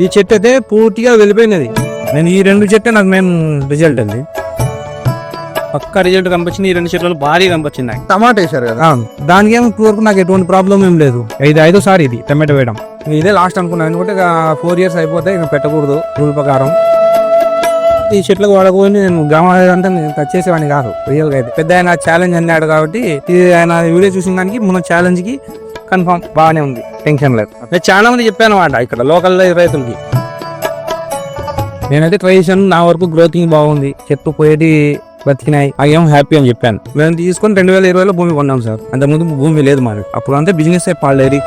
ఈ చెట్టు అయితే పూర్తిగా వెళ్ళిపోయినది. నేను ఈ రెండు చెట్టు నాకు మెయిన్ రిజల్ట్ అండి. పక్క రిజల్ట్ కనిపించింది. ఈ రెండు చెట్లు భారీ కనిపించింది. నాకు. టమాటా వేశారు కదా? ఆ, దానికి ఏం వరకు నాకు ఎటువంటి ప్రాబ్లం ఏం లేదు. ఇది ఐదోసారి ఇది టమాటో వేయడం. ఇదే లాస్ట్ అనుకున్నాను ఎందుకంటే ఇక ఫోర్ ఇయర్స్ అయిపోతే ఇక పెట్టకూడదు. రూల్ ప్రకారం. ఈ చెట్లకు వాడకపోయి నేను గ్రామ అంటే నేను టచ్ చేసేవాడిని కాదు. రియల్గా అయితే. పెద్ద ఆయన ఛాలెంజ్ అన్నాడు కాబట్టి ఇది ఆయన వీడియో చూసిన దానికి మన ఛాలెంజ్ కి కన్ఫర్మ్ బాగానే ఉంది. టెన్షన్ లేదు. నేను చాలా మంది చెప్పాను అన్నమాట ఇక్కడ లోకల్ రైతులకి. నేనైతే ట్రై చేశాను నా వరకు గ్రోతింగ్ బాగుంది. చెట్టు పోయేటి బతికినాయి. అయ్యాం హ్యాపీ అని చెప్పాను. మేము తీసుకొని రెండు వేల ఇరవైలో భూమి కొన్నాం సార్. అంతకుముందు భూమి లేదు మాది. అప్పుడు అంతా బిజినెస్ పాడలేదు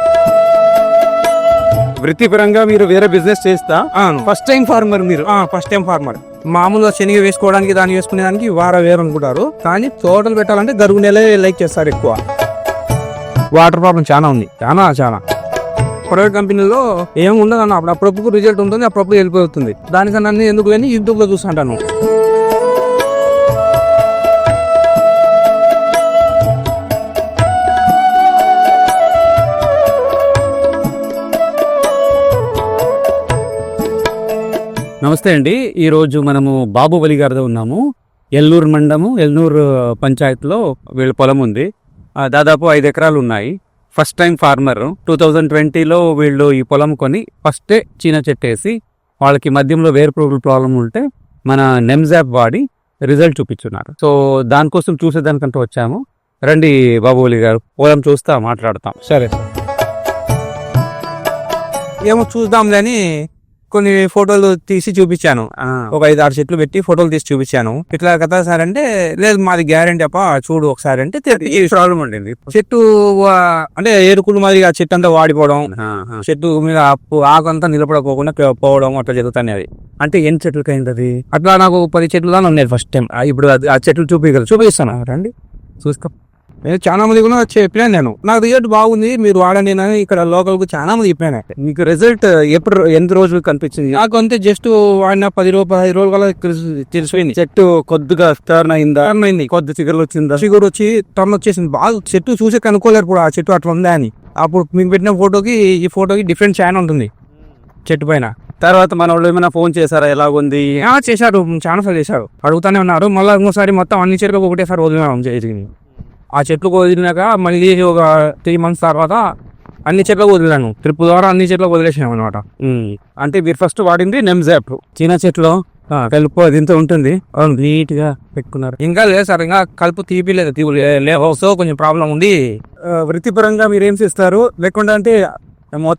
వృత్తిపరంగా మీరు వేరే బిజినెస్ చేస్తా? ఫస్ట్ టైం ఫార్మర్ మీరు? ఫస్ట్ టైం ఫార్మర్ మామూలుగా శనగ వేసుకోవడానికి దాన్ని వేసుకునే దానికి వార వేరు అనుకుంటారు. కానీ తోటలు పెట్టాలంటే గరుగు నెలే లైక్ చేస్తారు ఎక్కువ. వాటర్ ప్రాబ్లం చాలా ఉంది. చాలా చాలా. ప్రైవేట్ కంపెనీలో ఏం ఉండదు అన్న అప్పుడు అప్పుడప్పుడు రిజల్ట్ ఉంటుంది అప్పుడప్పుడు వెళ్ళిపోతుంది దానికన్నా అన్ని ఎందుకు కానీ యూట్యూబ్లో చూస్తుంటాను నమస్తే అండి. ఈరోజు మనము బాబుబలి గారితో ఉన్నాము. ఎల్లూరు మండము ఎల్లూరు పంచాయతీలో వీళ్ళ పొలం ఉంది. దాదాపు ఐదు ఎకరాలు ఉన్నాయి first time farmer two thousand ట్వంటీలో వీళ్ళు ఈ పొలం కొని ఫస్టే చీన చెట్టేసి వాళ్ళకి మధ్యంలో వేరు పురుగుల ప్రాబ్లం ఉంటే మన నెమ్జాప్ వాడి రిజల్ట్ చూపించున్నారు. సో దానికోసం చూసేదానికంటే వచ్చాము. రండి బాబుబలి గారు పొలం చూస్తా మాట్లాడతాం. సరే. ఏమో చూద్దాంలే అని కొన్ని ఫోటోలు తీసి చూపించాను. ఒక ఐదు ఆరు చెట్లు పెట్టి ఫోటోలు తీసి చూపించాను. ఇట్లా కదా సార్ అంటే లేదు మాది గ్యారెంటీ అప్ప చూడు ఒకసారి అంటే ప్రాబ్లం ఉండింది చెట్టు అంటే ఏరుకులు మాది ఆ చెట్టు అంతా వాడిపోవడం చెట్టు మీద ఆకు అంతా నిలబడకోకుండా పోవడం అట్లా జరుగుతున్నాయి అంటే ఎన్ని చెట్లకి అయింది అట్లా నాకు పది చెట్లు దాని ఉన్నాయి ఫస్ట్ టైం. ఇప్పుడు ఆ చెట్లు చూపించగలరు చూపిస్తాను. రండి. చూసుకో. నేను చాలా మంది కూడా చెప్పాను నేను. నాకు రిజల్ట్ బాగుంది మీరు వాడండి అని ఇక్కడ లోకల్కు చాలా మంది చెప్పాను మీకు రిజల్ట్ ఎప్పుడు ఎన్ని రోజులు కనిపించింది? నాకు అంతే జస్ట్ వాడిన పది రోజుల కల్లా తెలిసి- తెలిసిపోయింది. చెట్టు కొద్దిగా టర్న్ అయిందా? టర్న్ అయింది. కొద్ది చిగురులు వచ్చిందా? షుగర్ వచ్చి టర్న్ వచ్చేసింది. బాగా చెట్టు చూసి కనుక్కోలేరు ఇప్పుడు ఆ చెట్టు అట్లా ఉందా అని. అప్పుడు మీకు పెట్టిన ఫోటోకి ఈ ఫోటోకి డిఫరెంట్ చాలా ఉంటుంది. చెట్టు పైన. తర్వాత మన వాళ్ళు ఏమైనా ఫోన్ చేశారా? ఎలాగుంది? ఆ, చేశారు. చాలా సార్లు చేశారు. అడుగుతానే ఉన్నారు. మళ్ళీ ఇంకోసారి మొత్తం అన్ని చెట్లు ఒకటేసారి వదిలినాం చేసింది ఆ చెట్లు వదిలినాక మళ్ళీ ఒక త్రీ మంత్స్ తర్వాత అన్ని చెట్లకు వదిలాను ట్రిప్ ద్వారా అన్ని చెట్లకు వదిలేసాం అనమాట. అంటే మీరు ఫస్ట్ వాడింది నెమ్జాప్ చిన్న చెట్లు. కలుపు అది ఇంత ఉంటుంది. నీట్గా పెట్టుకున్నారు. ఇంకా లేదు సార్ ఇంకా కలుపు తీపిలేదు తీపి లేవు. సో కొంచెం ప్రాబ్లం ఉంది. వృత్తిపరంగా మీరు ఏం చేస్తారు? లేకుండా అంటే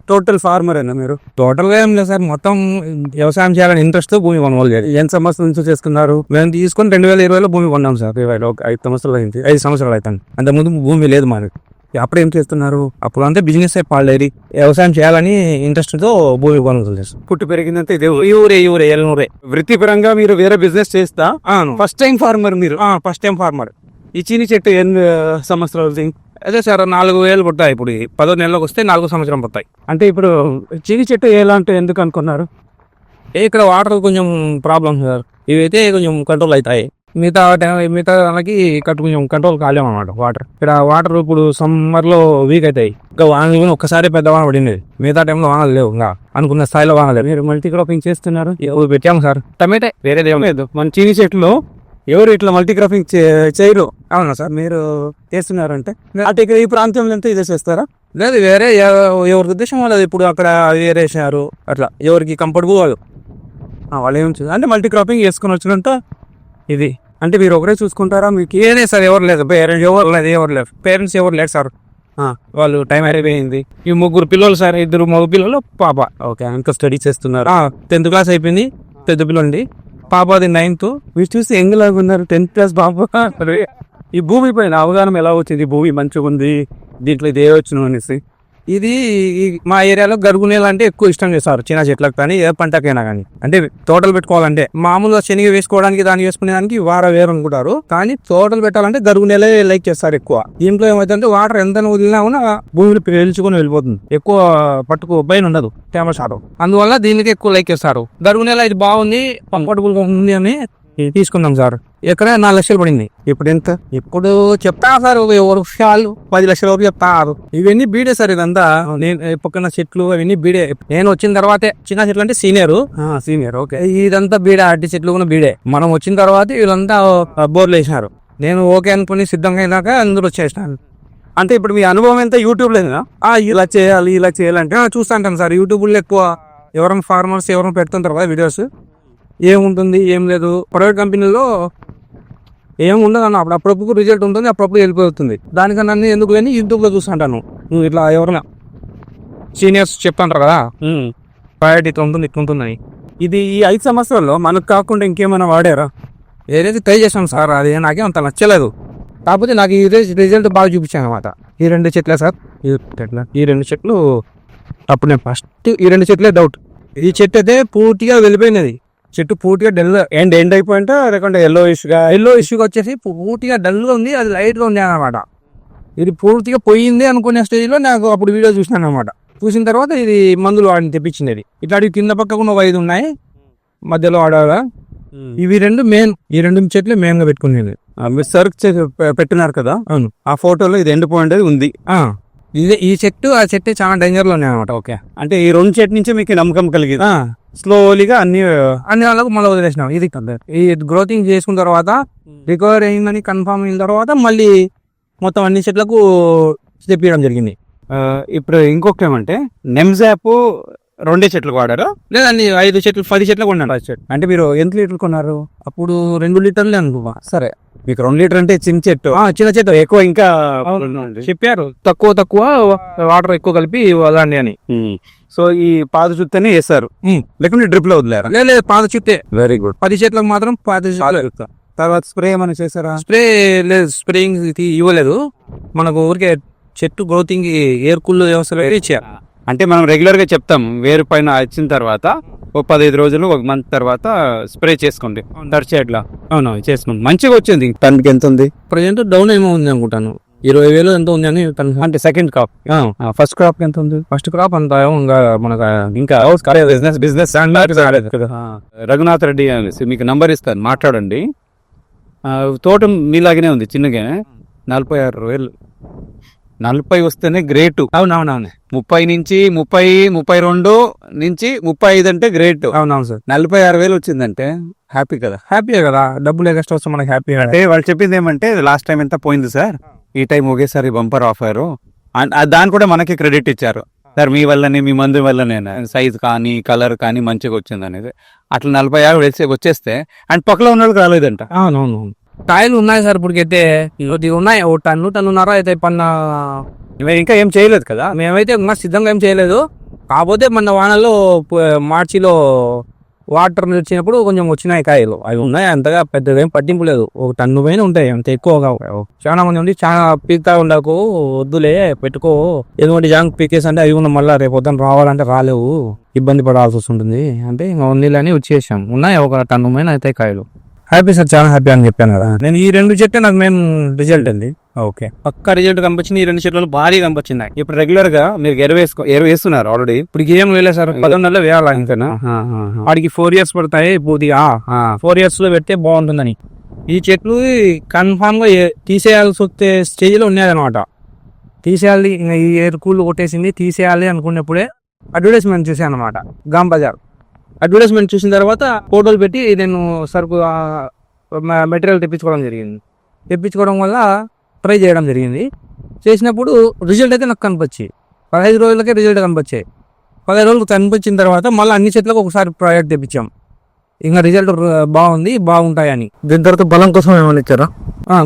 టోటల్ ఫార్మర్ అయినా మీరు? టోటల్గా ఏం లేదు సార్. మొత్తం వ్యవసాయం చేయాలని ఇంట్రెస్ట్ భూమి కొనుగోలు చేయాలి. ఎంత సంవత్సరం నుంచి చేసుకున్నారు? మేము తీసుకొని రెండు వేల ఇరవైలో భూమి కొన్నాం సార్. ఇరవైలో ఒక ఐదు సంవత్సరాలు అయింది ఐదు సంవత్సరాలు అవుతాను అంతకుముందు భూమి లేదు మాది. అప్పుడు ఏం చేస్తున్నారు? అప్పుడు అంతా బిజినెస్ పాడలేదు వ్యవసాయం చేయాలని ఇంట్రెస్ట్తో భూమి కొనుగోలు పుట్టి పెరిగిందంటే ఇదే. ఈ ఊరే ఈ ఊరే ఎల్నూరే. వృత్తిపరంగా మీరు వేరే బిజినెస్ చేస్తా? ఫస్ట్ టైం ఫార్మర్ మీరు? ఫస్ట్ టైం ఫార్మర్ ఈ చీని చెట్టు ఎన్ని సంవత్సరాలు అదే సార్ నాలుగు వేలు పడతాయి ఇప్పుడు పదో నెలలకు వస్తే నాలుగు సంవత్సరం పడతాయి. అంటే ఇప్పుడు చీని చెట్టు ఎలాంటి ఎందుకు అనుకున్నారు? ఏ ఇక్కడ వాటర్ కొంచెం ప్రాబ్లం సార్. ఇవైతే కొంచెం కంట్రోల్ అవుతాయి. మిగతా మిగతా వాళ్ళకి ఇక్కడ కొంచెం కంట్రోల్ కాలేము అనమాట వాటర్. ఇక్కడ వాటర్ ఇప్పుడు సమ్మర్లో వీక్ అవుతాయి. ఇంకా కూడా ఒక్కసారి పెద్ద వాన పడింది. మిగతా టైంలో వానలు లేవు ఇంకా. అనుకున్న స్థాయిలో వాన లేవు. మీరు మల్టీ క్రాపింగ్ చేస్తున్నారు పెట్టాము సార్? టమాటే వేరే ఏం లేదు. మన చీని చెట్టులో ఎవరు ఇట్లా మల్టీ క్రాపింగ్ చేయరు? అవునా సార్? మీరు చేస్తున్నారంటే? అటు ఇక్కడ ఈ ప్రాంతంలో అంతా ఇదే చేస్తారా? లేదు వేరే ఎవ- ఎవరి ఉద్దేశం వాళ్ళది. ఇప్పుడు అక్కడ వేరే వేసినారు అట్లా. ఎవరికి కంఫర్టబుల్ వాళ్ళు వాళ్ళు ఏం అంటే మల్టీ క్రాపింగ్ చేసుకుని వచ్చినంత ఇది. అంటే మీరు ఒకరే చూసుకుంటారా మీకు? ఏదే సార్ ఎవరు లేదు. పేరెంట్స్ ఎవరు లేదు ఎవరు లేదు పేరెంట్స్ ఎవరు లేరు సార్. వాళ్ళు టైం అయిపోయింది. ఈ ముగ్గురు పిల్లలు సార్ ఇద్దరు మగ పిల్లలు పాప. ఓకే ఇంకా స్టడీ చేస్తున్నారు. టెన్త్ క్లాస్ అయిపోయింది. పెద్ద పిల్లండి పాపది నైన్త్. మీరు చూస్తే యంగ్ లాగా ఉన్నారు. టెన్త్ క్లాస్ అరే, ఈ భూమి పైన అవగాహన ఎలా వచ్చింది? భూమి మంచిగా ఉంది దీంట్లో ఇది ఏ అనేసి. ఇది ఈ మా ఏరియాలో గరుగు నీళ్ళు అంటే ఎక్కువ ఇష్టం చేస్తారు చిన్న చెట్లకు కానీ ఏ పంటకైనా కానీ. అంటే తోటలు పెట్టుకోవాలంటే మామూలుగా శనగ వేసుకోవడానికి దాన్ని వేసుకునే దానికి వార వేరు అనుకుంటారు. కానీ తోటలు పెట్టాలంటే గరుగు నేలే లైక్ చేస్తారు ఎక్కువ. దీంట్లో ఏమైతుందంటే వాటర్ ఎంత వదిలినా కూడా భూమిలో పీల్చుకొని వెళ్ళిపోతుంది. ఎక్కువ పట్టుకు పైన ఉండదు తేమ శాతం. అందువల్ల దీనికి ఎక్కువ లైక్ చేస్తారు. గరుగు నేల ఇది బాగుంది కంఫర్టబుల్గా ఉంది అని తీసుకుందాం సార్. ఎక్కడ నాలుగు లక్షలు పడింది. ఇప్పుడు ఎంత? ఇప్పుడు చెప్తా సార్ ఒక వృక్షాలు పది లక్షల వరకు చెప్తారు ఇవన్నీ బీడే సార్ ఇదంతా. నేను పక్కన చెట్లు అవన్నీ బీడే. నేను వచ్చిన తర్వాతే చిన్న చెట్లు అంటే సీనియర్. Senior okay. ఇదంతా బీడే అట్టి చెట్లు కూడా బీడే. మనం వచ్చిన తర్వాత వీళ్ళంతా బోర్లు వేసినారు. నేను ఓకే అనుకుని సిద్ధంగా అయినాక అందరూ వచ్చేసినాను అంటే ఇప్పుడు మీ అనుభవం ఎంత? యూట్యూబ్ లేదా ఆ, ఇలా చేయాలి ఇలా చేయాలంటే ఆ, చూస్తా ఉంటాను సార్. యూట్యూబ్లో ఎక్కువ. ఎవరైనా ఫార్మర్స్ ఎవరైనా పెడుతుంటారు కదా వీడియోస్? ఏముంటుంది ఏం లేదు. ప్రైవేట్ కంపెనీలో ఏం ఉండదు అన్న. అప్పుడు అప్పుడప్పుడు రిజల్ట్ ఉంటుంది అప్పుడప్పుడు వెళ్ళిపోతుంది దానికన్నా నేను ఎందుకు లేని యూట్యూబ్లో చూస్తుంటాను నువ్వు ఇట్లా ఎవరైనా సీనియర్స్ చెప్తుంటారు కదా. ప్రయారిటీ ఇట్లా ఉంటుంది ఇట్లా ఉంటుందని. ఇది ఈ ఐదు సంవత్సరాల్లో మనకు కాకుండా ఇంకేమైనా వాడారా? ఏదైతే ట్రై చేశాను సార్ అది నాకేం అంత నచ్చలేదు. కాకపోతే నాకు ఈ రిజల్ట్ బాగా చూపించాను అనమాట ఈ రెండు చెట్లే సార్. ఈ చెట్ల ఈ రెండు చెట్లు అప్పుడు నేను ఫస్ట్ ఈ రెండు చెట్లే డౌట్ ఈ చెట్టు అయితే పూర్తిగా వెళ్ళిపోయినది. చెట్టు పూర్తిగా డల్ ఎండ్ ఎండ్ అయిపోయింటే లేకుంటే ఎల్లో ఇష్గా ఎల్లో ఇష్యూగా వచ్చేసి పూర్తిగా డల్గా ఉంది అది లైట్గా ఉంది అనమాట ఇది పూర్తిగా పోయింది అనుకునే స్టేజ్లో నాకు అప్పుడు వీడియో చూసినాను అనమాట చూసిన తర్వాత ఇది మందులు వాడిని తెప్పించింది ఇది. ఇట్లాంటివి కింద పక్క కూడా ఒక ఐదు ఉన్నాయి మధ్యలో ఆడాలా. ఇవి రెండు మెయిన్ ఈ రెండు చెట్లు మెయిన్గా పెట్టుకునేది మీరు సర్క్ పెట్టినారు కదా? అవును. ఆ ఫోటోలో ఇది ఎండిపోయింది ఉంది. ఇదే ఈ చెట్టు ఆ చెట్టు చాలా డేంజర్లో ఉన్నాయి అనమాట ఓకే. అంటే ఈ రెండు చెట్టు నుంచి మీకు నమ్మకం కలిగింది. స్లోలీగా అన్ని అన్ని వాళ్ళకు మళ్ళీ వదిలేసినాం. ఇది ఈ గ్రోతింగ్ చేసుకున్న తర్వాత రికవర్ అయిందని కన్ఫర్మ్ అయిన తర్వాత మళ్ళీ మొత్తం అన్ని చెట్లకు తెప్పియడం జరిగింది. ఇప్పుడు ఇంకొక ఏమంటే నెమ్జాప్ రెండే చెట్లు వాడారు? లేదండి ఐదు చెట్లు పది చెట్లకు కొన్నాను. అంటే మీరు ఎంత లీటర్లు కొన్నారు? అప్పుడు రెండు లీటర్లే అనుకో సరే. మీకు రెండు లీటర్ అంటే చిన్న చెట్టు. ఆ, చిన్న చెట్టు. ఎక్కువ ఇంకా చెప్పారు. తక్కువ తక్కువ వాటర్ ఎక్కువ కలిపి వదండి అని. సో ఈ పాద చుట్టనే వేస్తారు. లేకుంటే డ్రిప్లో వదిలేరా? లేదు లేదు పాత చుట్టే వెరీ గుడ్ పది చెట్లకు మాత్రం పది చెట్లు తర్వాత స్ప్రే ఏమైనా చేశారా? స్ప్రే లేదు స్ప్రేయింగ్ ఇవ్వలేదు. మనకు ఊరికే చెట్టు గ్రోతింగ్ ఎయిర్ కూల్ వ్యవస్థలో ఇచ్చారు. అంటే మనం రెగ్యులర్గా చెప్తాం వేరు పైన వచ్చిన తర్వాత ఒక పదహైదు రోజులు ఒక మంత్ తర్వాత స్ప్రే చేసుకోండి. తడిచే అట్లా అవును చేసుకోండి. మంచిగా వచ్చింది. టన్కి ఎంత ఉంది? ప్రజెంట్ డౌన్ ఏమో ఉంది అనుకుంటాను. ఇరవై వేలు ఎంత ఉంది అని అంటే సెకండ్ క్రాప్ ఫస్ట్ క్రాప్ ఎంత ఉంది? ఫస్ట్ క్రాప్ అంత ఇంకా మనకు ఇంకా బిజినెస్ బిజినెస్ రఘునాథ్ రెడ్డి అనేసి మీకు నంబర్ ఇస్తాను మాట్లాడండి. తోట మీలాగానే ఉంది చిన్నగా. నలభై ఆరు వేలు. నలభై వస్తేనే గ్రేట్. అవునవునవును. ముప్పై నుంచి ముప్పై ముప్పై రెండు నుంచి ముప్పై ఐదు అంటే గ్రేట్. అవునవును సార్. నలభై ఆరు వేలు వచ్చిందంటే హ్యాపీ కదా. హ్యాపీయే కదా. డబ్బులు ఎక్స్ట్రా వస్తే మనకి హ్యాపీ అంటే వాళ్ళు చెప్పింది ఏమంటే లాస్ట్ టైం ఎంత పోయింది సార్? ఈ టైం ఒకేసారి బంపర్ ఆఫర్. దాని కూడా మనకి క్రెడిట్ ఇచ్చారు. సార్ మీ వల్లనే మీ మందు వల్లనే సైజ్ కానీ కలర్ కానీ మంచిగా వచ్చింది అనేది అట్లా నలభై ఆరు వచ్చేస్తే అండ్ పక్కలో ఉన్న వాళ్ళకి రాలేదంట. అవునవును కాయలు ఉన్నాయి సార్ ఇప్పటికైతే. ఇది ఉన్నాయి. ఓ టన్ను టన్నున్నర అయితే పన్న. ఇవి ఇంకా ఏం చేయలేదు కదా. మేమైతే మా సిద్ధంగా ఏం చేయలేదు. కాకపోతే మన వానలో మార్చిలో వాటర్ వచ్చినప్పుడు కొంచెం వచ్చినాయి కాయలు. అవి ఉన్నాయి అంతగా పెద్దగా ఏం పట్టింపు లేదు. ఒక టన్ను పైన ఉంటాయి అంత ఎక్కువగా. చాలా మంది ఉంది చాలా పీకుతా ఉండకు వద్దులే పెట్టుకో. ఎటువంటి జాంగ్ పీకేస్ అంటే అవి ఉన్న మళ్ళీ రేపు పొద్దున రావాలంటే రాలేవు. ఇబ్బంది పడాల్సి వస్తుంటుంది. అంటే ఇంకా అని వచ్చేసాం. ఉన్నాయి ఒక టన్ను పైన అయితే కాయలు. హ్యాపీ సార్ చాలా హ్యాపీ అని చెప్పాను కదా. నేను ఈ రెండు చెట్టు నాకు మెయిన్ రిజల్ట్ అండి. ఓకే పక్క రిజల్ట్ కనిపించింది ఈ రెండు చెట్లు భారీ కనిపించింది. ఇప్పుడు రెగ్యులర్గా మీరు ఎరువు వేసుకో ఎరువు వేస్తున్నారు ఆల్రెడీ ఇప్పుడు ఏం వేయలేదు సార్ పదకొండు నెలలు వేయాలి అంతేనా వాడికి ఫోర్ ఇయర్స్ పడతాయి పూర్తిగా ఫోర్ ఇయర్స్లో పెడితే బాగుంటుందని. ఈ చెట్లు కన్ఫామ్గా తీసేయాల్సి వచ్చే స్టేజ్లో ఉన్నాయన్నమాట. తీసేయాలి ఇంకా ఈ ఎరుకులు కొట్టేసింది తీసేయాలి అనుకున్నప్పుడే అడ్వర్టైజ్మెంట్ చూసాను అనమాట గామ్ బజార్. అడ్వర్టైజ్మెంట్ చూసిన తర్వాత ఫోటోలు పెట్టి నేను సరుకు మెటీరియల్ తెప్పించుకోవడం జరిగింది. తెప్పించుకోవడం వల్ల ట్రై చేయడం జరిగింది. చేసినప్పుడు రిజల్ట్ అయితే నాకు కనిపించి పదహైదు రోజులకే రిజల్ట్ కనిపించాయి పదహైదు రోజులు కనిపించిన తర్వాత మళ్ళీ అన్ని చెట్లకు ఒకసారి ప్రాజెక్ట్ తెప్పించాం. ఇంకా రిజల్ట్ బాగుంది బాగుంటాయని. దీని తర్వాత బలం కోసం ఏమైనా ఇచ్చారా?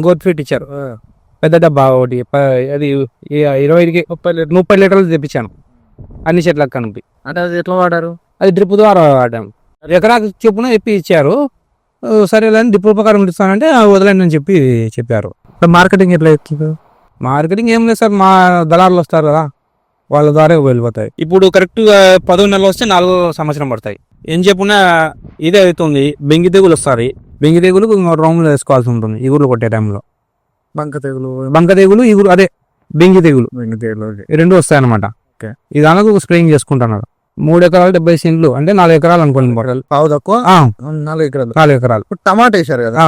గోత్ ఫీట్ ఇచ్చారు. పెద్ద డబ్బా ఒకటి అది ఇరవై ఐదుకి ముప్పై లీటర్ ముప్పై లీటర్లు తెప్పించాను. అన్ని చెట్లకు కనిపి. అంటే అది ఎట్లా వాడారు? అది డ్రిప్ ద్వారా వాడాం. ఎకరాకు చొప్పున చెప్పి ఇచ్చారు. ఆ, సరేలే అని డ్రిప్ ప్రకారం ఇస్తానంటే వదలండి అని చెప్పి చెప్పారు. మార్కెటింగ్ ఎట్లా అవుతుంది మార్కెటింగ్ ఏం లేదు సార్ మా దళారులు వస్తారు కదా వాళ్ళ ద్వారా వెళ్ళిపోతాయి. ఇప్పుడు కరెక్ట్గా పదవి నెలలు వస్తే నాలుగో సంవత్సరం పడతాయి. ఏం చెప్పున్నా ఇదే అవుతుంది బెంగి తెగులు వస్తాయి బెంగి తెగులు రౌండ్లో వేసుకోవాల్సి ఉంటుంది ఇగురు కొట్టే టైంలో. బంక తెగులు. బంక తెగులు ఇగురు అదే బెంగి తెగులు. బెంగ తెగులు ఈ రెండు వస్తాయి అనమాట. ఈ దానికి స్ప్రేయింగ్ చేసుకుంటున్నారు. మూడు ఎకరాలు డెబ్బై సెంట్లు అంటే నాలుగు ఎకరాలు అనుకోండి పావు తక్కువ? నాలుగు ఎకరాలు. నాలుగు ఎకరాలు. టమాటా వేసారు కదా?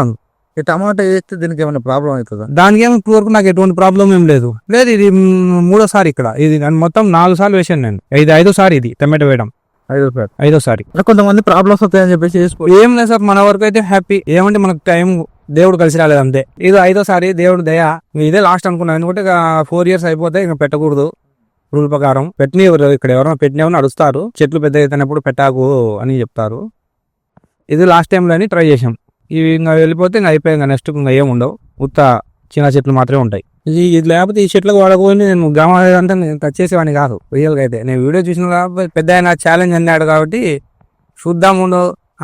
ఈ టమాటా వేస్తే దీనికి ఏమైనా ప్రాబ్లం అవుతుందా? దానికి ఏమి ఇప్పుడు వరకు నాకు ఎటువంటి ప్రాబ్లం ఏం లేదు. లేదు ఇది మూడోసారి ఇక్కడ. ఇది నేను మొత్తం నాలుగు సార్లు వేసాను నేను. ఇది ఐదోసారి ఇది టమాటో వేయడం. ఐదు ఐదోసారి అంటే కొంతమంది ప్రాబ్లమ్స్ వస్తాయని చెప్పేసి చేసుకో ఏం లేదు సార్ మన వరకు అయితే హ్యాపీ ఏమంటే మనకు టైం దేవుడు కలిసి రాలేదు అంతే. ఇది ఐదోసారి దేవుడు దయ. ఇదే లాస్ట్ అనుకున్నాను ఎందుకంటే ఫోర్ ఇయర్స్ అయిపోతే ఇంకా పెట్టకూడదు. రూల్ ప్రకారం పెట్టిన ఇక్కడ ఎవరైనా పెట్టినవని అడుస్తారు చెట్లు పెద్ద అయితేనప్పుడు పెట్టాకు అని చెప్తారు. ఇది లాస్ట్ టైంలో అని ట్రై చేసాం ఇవి ఇంకా వెళ్ళిపోతే ఇంకా అయిపోయి ఇంకా నెక్స్ట్ ఇంకా ఏమి ఉండవు. ఉత్త చిన్న చెట్లు మాత్రమే ఉంటాయి. ఇది ఇది లేకపోతే ఈ చెట్లకు వాడకపోయి నేను గ్రామ నేను టచ్ చేసేవాడిని కాదు రియల్గా అయితే. నేను వీడియో చూసిన కాబట్టి పెద్ద ఆయన ఛాలెంజ్ అన్నాడు కాబట్టి చూద్దాము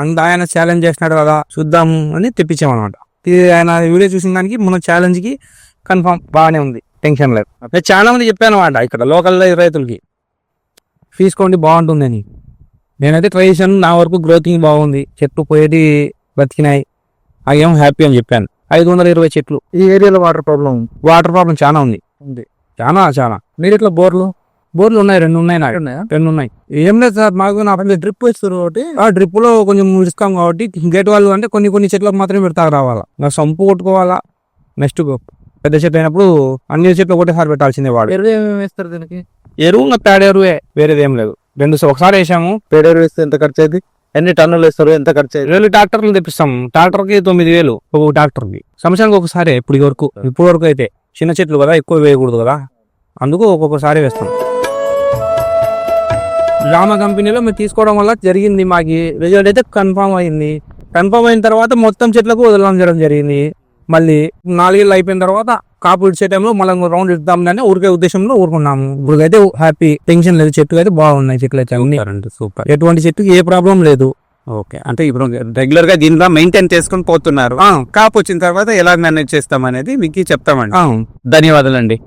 అంత ఆయన ఛాలెంజ్ చేసినాడు కదా చూద్దాము అని తెప్పించామన్నమాట. ఇది ఆయన వీడియో చూసిన దానికి మన ఛాలెంజ్కి కన్ఫామ్ బాగానే ఉంది. టెన్షన్ లేదు. నేను చాలా మంది చెప్పాను అనమాట ఇక్కడ లోకల్ రైతులకి. తీసుకోండి బాగుంటుంది అని. నేనైతే ట్రై చేశాను నా వరకు గ్రోతింగ్ బాగుంది. చెట్లు పోయేటి బతికినాయి. అవేం హ్యాపీ అని చెప్పాను. ఐదు వందల ఇరవై చెట్లు. ఈ ఏరియాలో వాటర్ ప్రాబ్లం వాటర్ ప్రాబ్లం చాలా ఉంది. ఉంది. చాలా చాలా మీరు ఇట్లా బోర్లు? బోర్లు ఉన్నాయి రెండు ఉన్నాయి నాకు. రెండు ఉన్నాయి? ఏం లేదు సార్ మాకు నా డ్రిప్ వేస్తారు ఒకటి ఆ డ్రిప్లో కొంచెం ఇస్తాం కాబట్టి గేట్ వాళ్ళు అంటే కొన్ని కొన్ని చెట్లకు మాత్రమే పెడతాకు రావాలా. ఇంకా సంపు కొట్టుకోవాలా? నెక్స్ట్ పెద్ద చెట్టు అయినప్పుడు అన్ని చెట్లు ఒకటేసారి పెట్టాల్సిందే వాడు. ఎరువు ఏమేమి వేస్తారు దీనికి? ఎరువు ఇంకా పేడ ఎరువే. వేరేది ఏం లేదు. రెండు ఒకసారి వేసాము. పేడేరు వేస్తే ఎంత ఖర్చు అయింది ఎన్ని టన్నులు వేస్తారు? ఎంత ఖర్చు అయింది వేలు ట్రాక్టర్లు తెప్పిస్తాం ట్రాక్టర్కి తొమ్మిది వేలు. ఒక ట్రాక్టర్కి సంవత్సరానికి ఒకసారి ఇప్పుడు వరకు ఇప్పుడు వరకు అయితే చిన్న చెట్లు కదా ఎక్కువ వేయకూడదు కదా? అందుకు ఒక్కొక్కసారి వేస్తాం. రామ కంపెనీలో మీరు తీసుకోవడం వల్ల జరిగింది మాకి. రిజల్ట్ అయితే కన్ఫామ్ అయింది. కన్ఫామ్ అయిన తర్వాత మొత్తం చెట్లకు వదలడం జరగడం జరిగింది. మళ్ళీ నాలుగేళ్ళు అయిపోయిన తర్వాత కాపు ఇచ్చే టైంలో మళ్ళీ రౌండ్ ఇద్దాం ఊరికే ఉద్దేశంలో ఊరుకున్నాము. ఇప్పుడైతే హ్యాపీ టెన్షన్ లేదు చెట్లు అయితే బాగున్నాయి చెట్లు అయితే సూపర్ ఎటువంటి చెట్టుకి ఏ ప్రాబ్లం లేదు. ఓకే అంటే ఇప్పుడు రెగ్యులర్గా దీనిలో మెయింటైన్ చేసుకుని పోతున్నారు. కాపు వచ్చిన తర్వాత ఎలా మేనేజ్ చేస్తాం అనేది మీకు చెప్తామండి. ధన్యవాదాలండి.